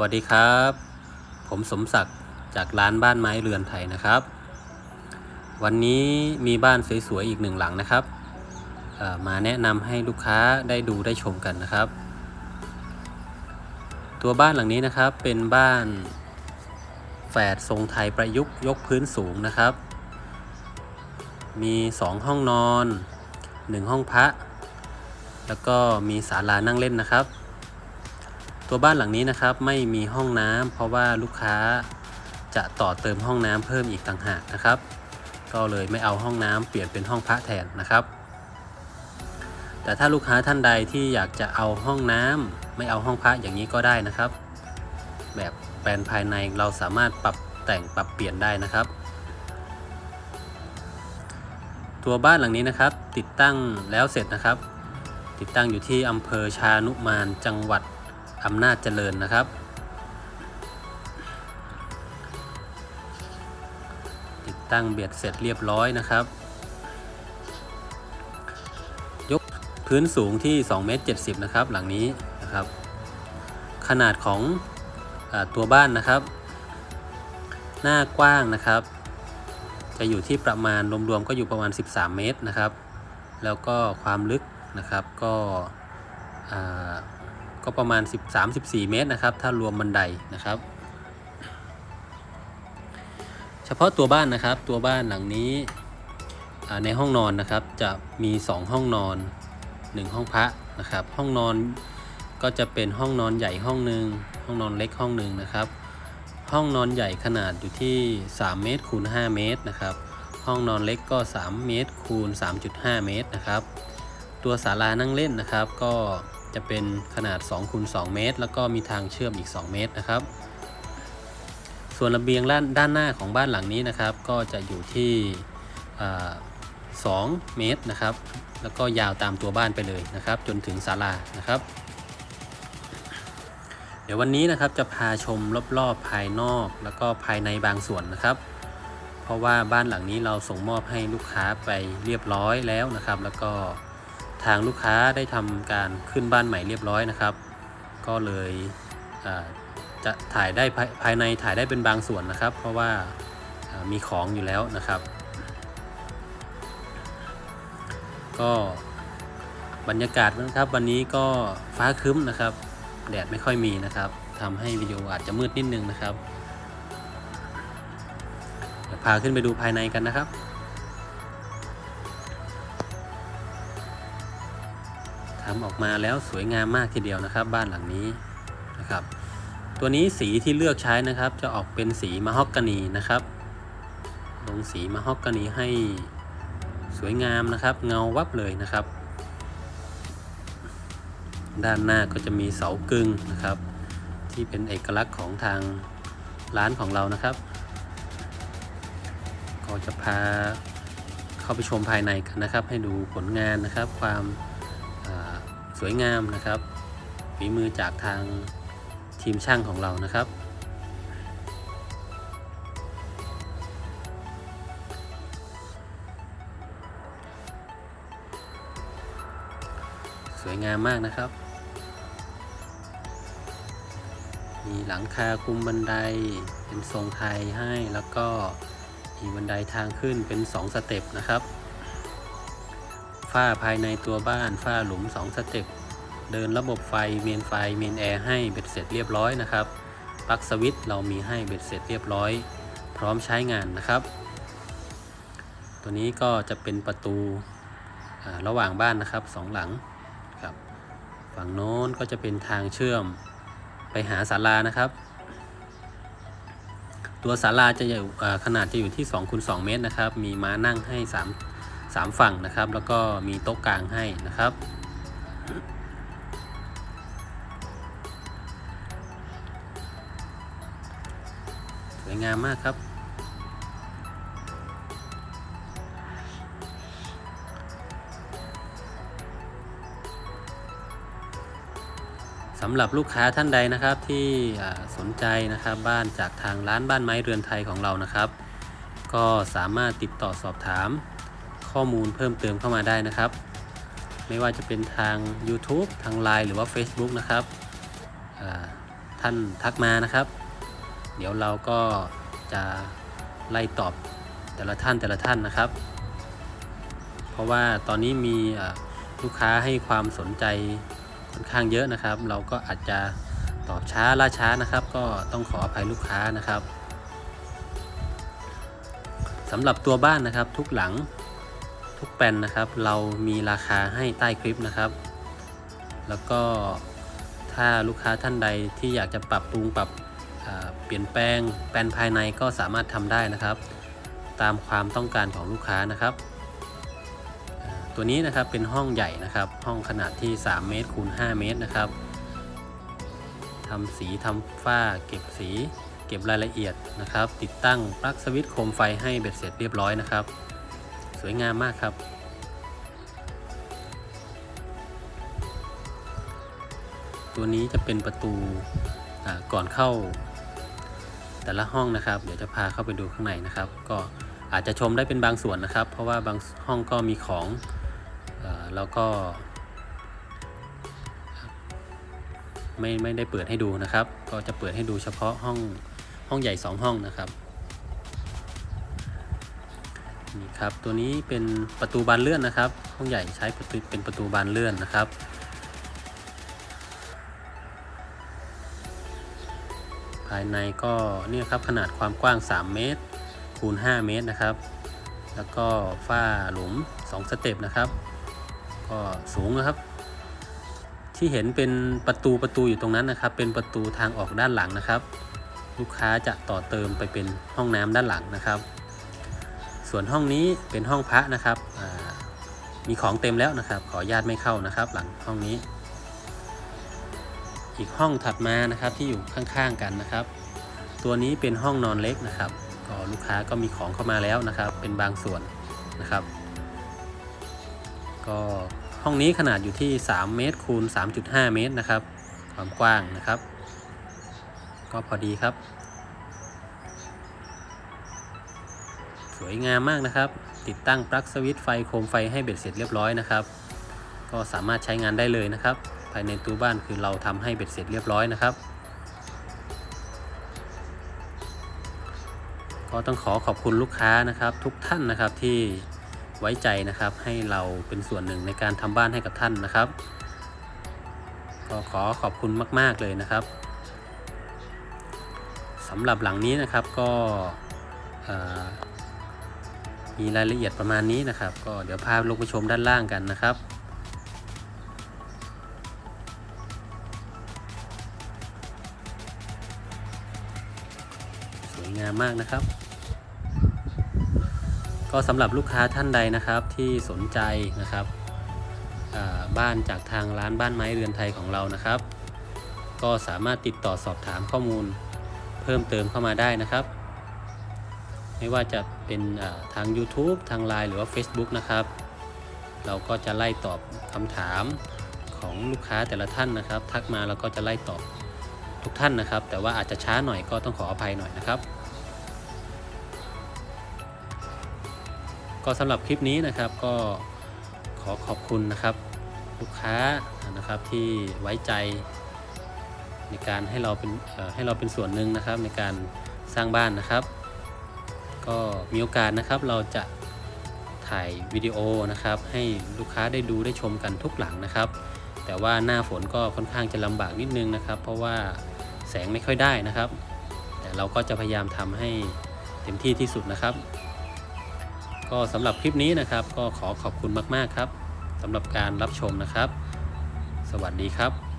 วัสดีครับ ผมสมศักดิ์จากร้านบ้านไม้เรือนไทยนะครับ วันนี้มีบ้านสวยๆอีกหนึ่งหลังนะครับ มาแนะนำให้ลูกค้าได้ดูได้ชมกันนะครับ ตัวบ้านหลังนี้นะครับเป็นบ้านแฝดทรงไทยประยุกต์ยกพื้นสูงนะครับ มี 2 ห้องนอน 1 ห้องพระ แล้วก็มีศาลานั่งเล่นนะครับ ตัวบ้านหลังนี้นะครับไม่มีห้องน้ำเพราะว่าลูกค้าจะต่อเติมห้องน้ำเพิ่มอีกต่างหากนะครับ ก็เลยไม่เอาห้องน้ำเปลี่ยนเป็นห้องพระแทนนะครับ แต่ถ้าลูกค้าท่านใดที่อยากจะเอาห้องน้ำไม่เอาห้องพระอย่างนี้ก็ได้นะครับ แบบแปลนภายในเราสามารถปรับแต่งปรับเปลี่ยนได้นะครับ ตัวบ้านหลังนี้นะครับ ติดตั้งแล้วเสร็จนะครับ ติดตั้งอยู่ที่อำเภอชานุมานจังหวัด อำนาจเจริญนะครับ ติดตั้งเบียดเสร็จเรียบร้อยนะครับ ยกพื้นสูงที่2เมตร70 นะครับ หลังนี้นะครับ ขนาดของอตัวบ้านนะครับ หน้ากว้างนะครับ จะอยู่ที่ประมาณรวมๆก็อยู่ประมาณ 13 เมตรนะครับ แล้วก็ความลึกนะครับก็อ่า ก็ประมาณ 13-14 เมตรนะครับ ถ้ารวมบันไดนะครับ เฉพาะตัวบ้านนะครับ ตัวบ้านหลังนี้ในห้องนอนนะครับจะมี 2 ห้องนอน 1 ห้องพระนะครับ ห้องนอนก็จะเป็นห้องนอนใหญ่ห้องหนึ่งห้องนอนเล็กห้องหนึ่งนะครับ ห้องนอนใหญ่ขนาดอยู่ที่ 3 เมตรคูณ 5 เมตรนะครับ ห้องนอนเล็กก็ 3 เมตรคูณ 3.5 เมตรนะครับ ตัวศาลานั่งเล่นนะครับก็ จะเป็นขนาด2คูณ2เมตร แล้วก็มีทางเชื่อมอีก 2 เมตรนะครับ ส่วนระเบียงด้านหน้าของบ้านหลังนี้นะครับ ก็จะอยู่ที่2เมตรนะครับ แล้วก็ยาวตามตัวบ้านไปเลยนะครับ จนถึงศาลานะครับ เดี๋ยววันนี้นะครับจะพาชมรอบๆภายนอก แล้วก็ภายในบางส่วนนะครับ เพราะว่าบ้านหลังนี้เราส่งมอบให้ลูกค้าไปเรียบร้อยแล้วนะครับ แล้วก็ ทางลูกค้าได้ทำการขึ้นบ้านใหม่เรียบร้อยนะครับ ก็เลยจะถ่ายได้ภายในถ่ายได้เป็นบางส่วนนะครับ เพราะว่ามีของอยู่แล้วนะครับ ก็บรรยากาศนะครับ วันนี้ก็ฟ้าครึ้มนะครับ แดดไม่ค่อยมีนะครับทำให้วิดีโออาจจะมืดนิดนึงนะครับพาขึ้นไปดูภายในกันนะครับ ทำออกมาแล้วสวยงามมากทีเดียวนะครับ บ้านหลังนี้นะครับ ตัวนี้สีที่เลือกใช้นะครับ จะออกเป็นสีมะฮอกกานีนะครับลงสีมะฮอกกานีให้สวยงามนะครับ เงาวับเลยนะครับ ด้านหน้าก็จะมีเสากึ่งนะครับ ที่เป็นเอกลักษณ์ของทางร้านของเรานะครับ ก็จะพาเข้าไปชมภายในกันนะครับ ให้ดูผลงานนะครับความ วยงามนะครับฝีมือจากทางทีมช่างของเรานะครับ สวยงามมากนะครับ มีหลังคาคุมบันไดเป็นทรงไทยให้แล้วก็มีบันไดทางขึ้นเป็น 2 สเต็ปนะครับ ฝ้าภายในตัวบ้านฝ้าหลุม 2 สเต็ปเดินระบบไฟเมนไฟเมนแอร์ให้เบ็ดเสร็จเรียบร้อยนะครับปลั๊กสวิตช์เรามีให้เบ็ดเสร็จเรียบร้อย พร้อมใช้งานนะครับ ตัวนี้ก็จะเป็นประตูระหว่างบ้านนะครับสองหลังครับฝั่งโน้นก็จะเป็นทางเชื่อมไปหาศาลานะครับ ตัวศาลาจะอยู่ขนาดจะอยู่ที่2คูณ2เมตรนะครับ มีม้านั่งให้ 3 3 ฝั่งนะครับ แล้วก็มีโต๊ะกลางให้นะครับ สวยงามมากครับ สำหรับลูกค้าท่านใดนะครับที่สนใจนะครับบ้านจากทางร้านบ้านไม้เรือนไทยของเรานะครับ ก็สามารถติดต่อสอบถาม ข้อมูลเพิ่มเติมเข้ามาได้นะครับ ไม่ว่าจะเป็นทาง YouTube ทาง Line หรือว่า Facebook นะครับท่านทักมานะครับ เดี๋ยวเราก็จะไล่ตอบแต่ละท่านแต่ละท่านนะครับ เพราะว่าตอนนี้มีลูกค้าให้ความสนใจค่อนข้างเยอะนะครับ เราก็อาจจะตอบช้าล่าช้านะครับ ก็ต้องขออภัยลูกค้านะครับสำหรับตัวบ้านนะครับทุกหลัง ทุกแปลนนะครับ เรามีราคาให้ใต้คลิปนะครับ แล้วก็ถ้าลูกค้าท่านใดที่อยากจะปรับปรุงปรับเปลี่ยนแปลงแปลนภายในก็สามารถทำได้นะครับ ตามความต้องการของลูกค้านะครับตัวนี้นะครับเป็นห้องใหญ่นะครับ ห้องขนาดที่ 3 เมตรคูณ 5 เมตรนะครับทำสีทำฝ้า เก็บสี เก็บรายละเอียดนะครับ ติดตั้งปลั๊กสวิตช์โคมไฟให้เบ็ดเสร็จเรียบร้อยนะครับ สวยงามมากครับตัวนี้จะเป็นประตูก่อนเข้า แต่ละห้องนะครับ เดี๋ยวจะพาเข้าไปดูข้างในนะครับ ก็อาจจะชมได้เป็นบางส่วนนะครับ เพราะว่าบางห้องก็มีของอแล้วก็ ไม่ไม่ได้เปิดให้ดูนะครับ ก็จะเปิดให้ดูเฉพาะห้องห้องใหญ่ 2 ห้องนะครับ นี่ครับตัวนี้เป็นประตูบานเลื่อนนะครับห้องใหญ่ใช้ประตูเป็นประตูบานเลื่อนนะครับ ภายในก็เนี่ยครับขนาดความกว้าง 3 เมตร คูณ 5 เมตรนะครับ แล้วก็ฝ้าหลุม 2 สเต็ปนะครับ ก็สูงนะครับ ที่เห็นเป็นประตูประตูอยู่ตรงนั้นนะครับ เป็นประตูทางออกด้านหลังนะครับ ลูกค้าจะต่อเติมไปเป็นห้องน้ำด้านหลังนะครับ ส่วนห้องนี้เป็นห้องพระนะครับมีของเต็มแล้วนะครับ ขออนุญาตไม่เข้านะครับ หลังห้องนี้ อีกห้องถัดมานะครับที่อยู่ข้างๆกันนะครับ ตัวนี้เป็นห้องนอนเล็กนะครับ ก็ลูกค้าก็มีของเข้ามาแล้วนะครับ เป็นบางส่วนนะครับ ก็ห้องนี้ขนาดอยู่ที่ 3 เมตรคูณ 3.5 เมตรนะครับ ความกว้างนะครับ ก็พอดีครับ วยงามมากนะครับ ติดตั้งปลั๊กสวิตช์ไฟโคมไฟให้เบ็ดเสร็จเรียบร้อยนะครับ ก็สามารถใช้งานได้เลยนะครับ ภายในตู้บ้านคือเราทำให้เบ็ดเสร็จเรียบร้อยนะครับ ก็ต้องขอขอบคุณลูกค้านะครับ ทุกท่านนะครับที่ไว้ใจนะครับให้เราเป็นส่วนหนึ่งในการทำบ้านให้กับท่านนะครับ ก็ขอขอบคุณมาก ๆเลยนะครับสำหรับหลังนี้นะครับก็อ่อ มีรายละเอียดประมาณนี้นะครับ ก็เดี๋ยวพาลงไปชมด้านล่างกันนะครับสวยงามมากนะครับ ก็สำหรับลูกค้าท่านใดนะครับที่สนใจนะครับบ้านจากทางร้านบ้านไม้เรือนไทยของเรานะครับ ก็สามารถติดต่อสอบถามข้อมูลเพิ่มเติมเข้ามาได้นะครับ ไม่ว่าจะเป็นทาง YouTube ทาง Line หรือว่า Facebook นะครับ เราก็จะไล่ตอบคำถามของลูกค้าแต่ละท่านนะครับ ทักมาเราก็จะไล่ตอบทุกท่านนะครับ แต่ว่าอาจจะช้าหน่อยก็ต้องขออภัยหน่อยนะครับ ก็สำหรับคลิปนี้นะครับก็ขอขอบคุณนะครับ ลูกค้านะครับที่ไว้ใจในการให้เราเป็นให้เราเป็นส่วนหนึ่งนะครับในการสร้างบ้านนะครับ ก็มีโอกาสนะครับเราจะถ่ายวิดีโอนะครับ ให้ลูกค้าได้ดูได้ชมกันทุกหลังนะครับ แต่ว่าหน้าฝนก็ค่อนข้างจะลำบากนิดนึงนะครับ เพราะว่าแสงไม่ค่อยได้นะครับ แต่เราก็จะพยายามทำให้เต็มที่ที่สุดนะครับ ก็สำหรับคลิปนี้นะครับ ก็ขอขอบคุณมากๆครับสำหรับการรับชมนะครับ สวัสดีครับ